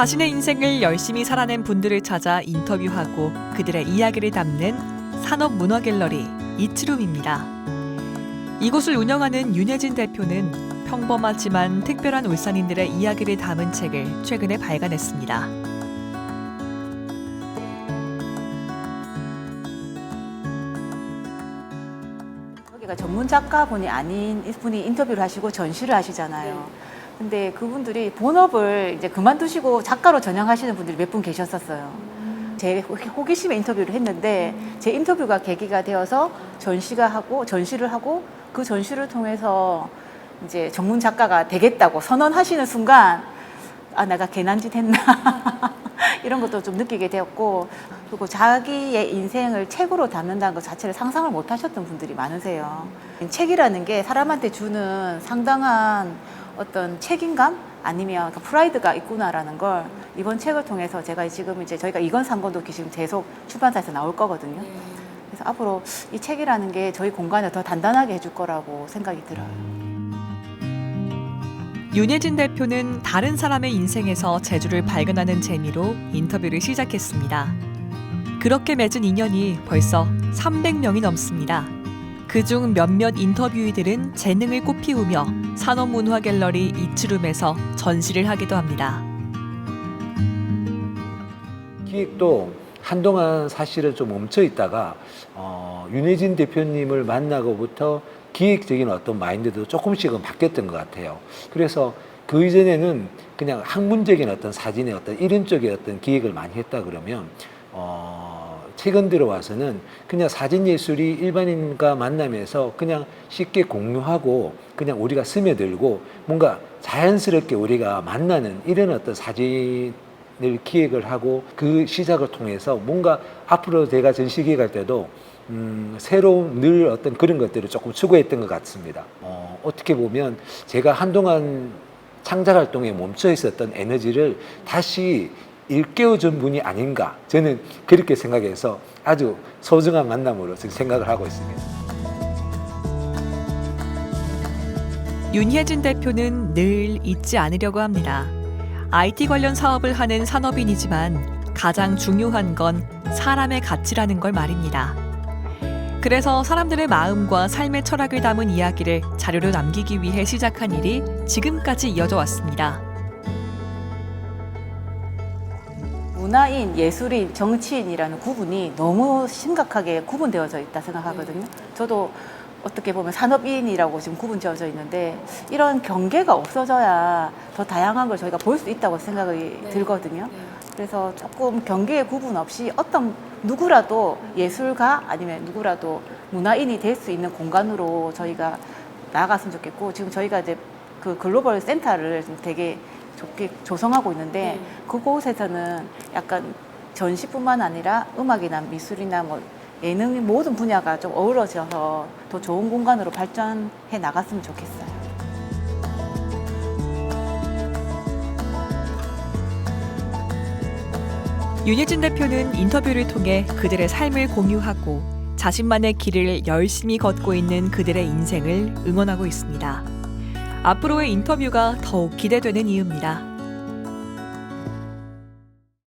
자신의 인생을 열심히 살아낸 분들을 찾아 인터뷰하고 그들의 이야기를 담는 산업 문화 갤러리 이츠룸입니다. 이곳을 운영하는 윤혜진 대표는 평범하지만 특별한 울산인들의 이야기를 담은 책을 최근에 발간했습니다. 여기가 전문 작가분이 아닌 분이 인터뷰를 하시고 전시를 하시잖아요. 근데 그분들이 본업을 이제 그만두시고 작가로 전향하시는 분들이 몇 분 계셨었어요. 제 호- 호기심에 인터뷰를 했는데 제 인터뷰가 계기가 되어서 전시가 하고 전시를 하고 그 전시를 통해서 이제 전문 작가가 되겠다고 선언하시는 순간 아 내가 괜한 짓 했나 이런 것도 좀 느끼게 되었고 그리고 자기의 인생을 책으로 담는다는 것 자체를 상상을 못 하셨던 분들이 많으세요. 책이라는 게 사람한테 주는 상당한 어떤 책임감 아니면 그 프라이드가 있구나라는 걸 이번 책을 통해서 제가 지금 이제 저희가 이건 상권도 지금 계속 출판사에서 나올 거거든요. 그래서 앞으로 이 책이라는 게 저희 공간을 더 단단하게 해줄 거라고 생각이 들어요. 윤혜진 대표는 다른 사람의 인생에서 재주를 발견하는 재미로 인터뷰를 시작했습니다. 그렇게 맺은 인연이 벌써 300명이 넘습니다. 그중 몇몇 인터뷰이들은 재능을 꽃피우며 산업문화갤러리 이츠룸에서 전시를 하기도 합니다. 기획도 한동안 사실은 좀 멈춰 있다가 어, 윤혜진 대표님을 만나고부터 기획적인 어떤 마인드도 조금씩은 바뀌었던 것 같아요. 그래서 그 이전에는 그냥 학문적인 어떤 사진의 어떤 이런 쪽의 어떤 기획을 많이 했다 그러면 어, 최근 들어와서는 그냥 사진 예술이 일반인과 만나면서 그냥 쉽게 공유하고 그냥 우리가 스며들고 뭔가 자연스럽게 우리가 만나는 이런 어떤 사진 을 기획을 하고 그 시작을 통해서 뭔가 앞으로 제가 전시 기획 할 때도 음, 새로운 늘 어떤 그런 것들을 조금 추구했던 것 같습니다. 어, 어떻게 보면 제가 한동안 창작 활동에 멈춰 있었던 에너지를 다시 일깨워 준 분이 아닌가 저는 그렇게 생각해서 아주 소중한 만남으로 지금 생각을 하고 있습니다. 윤혜진 대표는 늘 잊지 않으려고 합니다. IT 관련 사업을 하는 산업인이지만 가장 중요한 건 사람의 가치라는 걸 말입니다. 그래서 사람들의 마음과 삶의 철학을 담은 이야기를 자료로 남기기 위해 시작한 일이 지금까지 이어져 왔습니다. 문화인, 예술인, 정치인이라는 구분이 너무 심각하게 구분되어져 있다 생각하거든요. 저도 어떻게 보면 산업인이라고 지금 구분되어져 있는데 이런 경계가 없어져야 더 다양한 걸 저희가 볼 수 있다고 생각이 들거든요. 그래서 조금 경계의 구분 없이 어떤 누구라도 예술가 아니면 누구라도 문화인이 될 수 있는 공간으로 저희가 나아갔으면 좋겠고 지금 저희가 이제 그 글로벌 센터를 되게 좋게 조성하고 있는데 그곳에서는 약간 전시뿐만 아니라 음악이나 미술이나 뭐 예능 모든 분야가 좀 어우러져서 더 좋은 공간으로 발전해 나갔으면 좋겠어요. 윤혜진 대표는 인터뷰를 통해 그들의 삶을 공유하고 자신만의 길을 열심히 걷고 있는 그들의 인생을 응원하고 있습니다. 앞으로의 인터뷰가 더욱 기대되는 이유입니다.